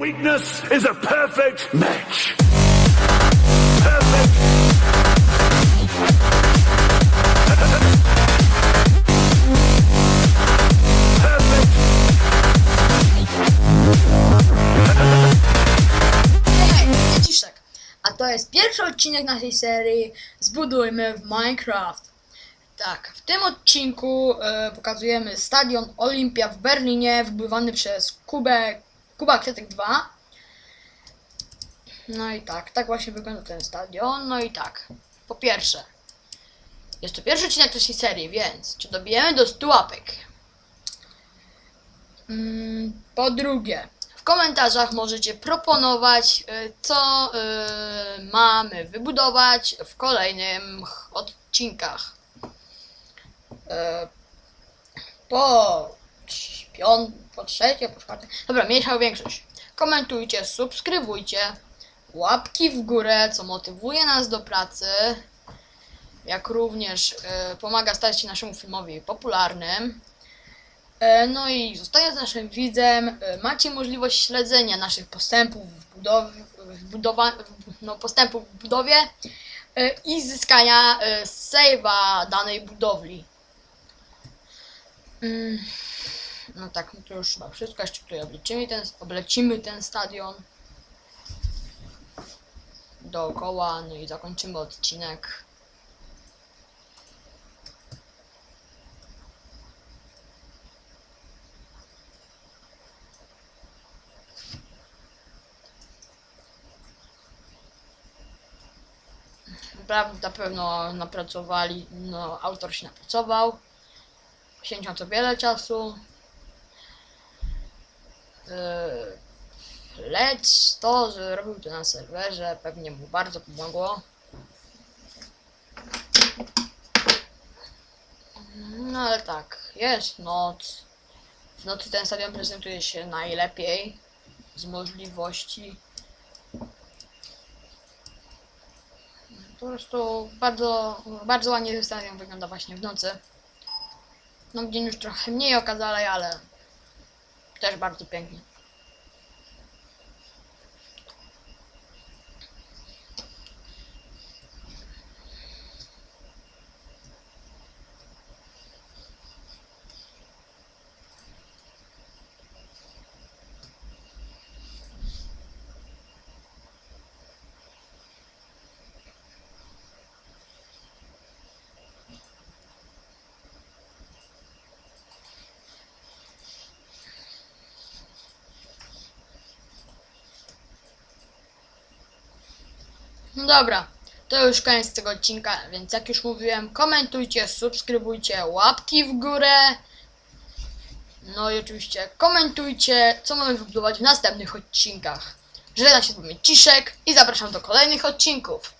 Weakness is a perfect match. Perfect. A to jest pierwszy odcinek naszej serii Zbudujmy w Minecraft. Tak, w tym odcinku e, pokazujemy stadion Olimpia w Berlinie, wybudowany przez Kubę, Kuba Kwiatek 2. No i tak, tak właśnie wygląda ten stadion. No i tak, po pierwsze, jest to pierwszy odcinek naszej serii, więc czy dobijemy do 100 łapek? Mm, Po drugie, w komentarzach możecie proponować, y, co y, mamy wybudować w kolejnych odcinkach. Y, Po, pią- po trzecie, po czwarte. Dobra, mniejsza większość. Komentujcie, subskrybujcie, łapki w górę, co motywuje nas do pracy, jak również y, pomaga stać się naszemu filmowi popularnym. E, No i zostając naszym widzem, e, macie możliwość śledzenia naszych postępów w budowie, w budowa, no, postępów w budowie e, i zyskania e, save'a danej budowli. Mm, No tak, no to już chyba wszystko. Jeszcze tutaj oblecimy ten, oblecimy ten stadion dookoła, no i zakończymy odcinek. Na pewno napracowali, no autor się napracował, poświęcił to wiele czasu. Yy, Lecz to, że robił to na serwerze, pewnie mu bardzo pomogło. No ale tak, jest noc. W nocy ten stadion prezentuje się najlepiej z możliwości. Po prostu bardzo, bardzo ładnie ten stadion wygląda właśnie w nocy. No w dzień już trochę mniej okazale, ale też bardzo pięknie. No dobra, to już koniec tego odcinka, więc jak już mówiłem, komentujcie, subskrybujcie, łapki w górę. No i oczywiście komentujcie, co mamy wybudować w następnych odcinkach. Żegnam się z wami Ciszek i zapraszam do kolejnych odcinków.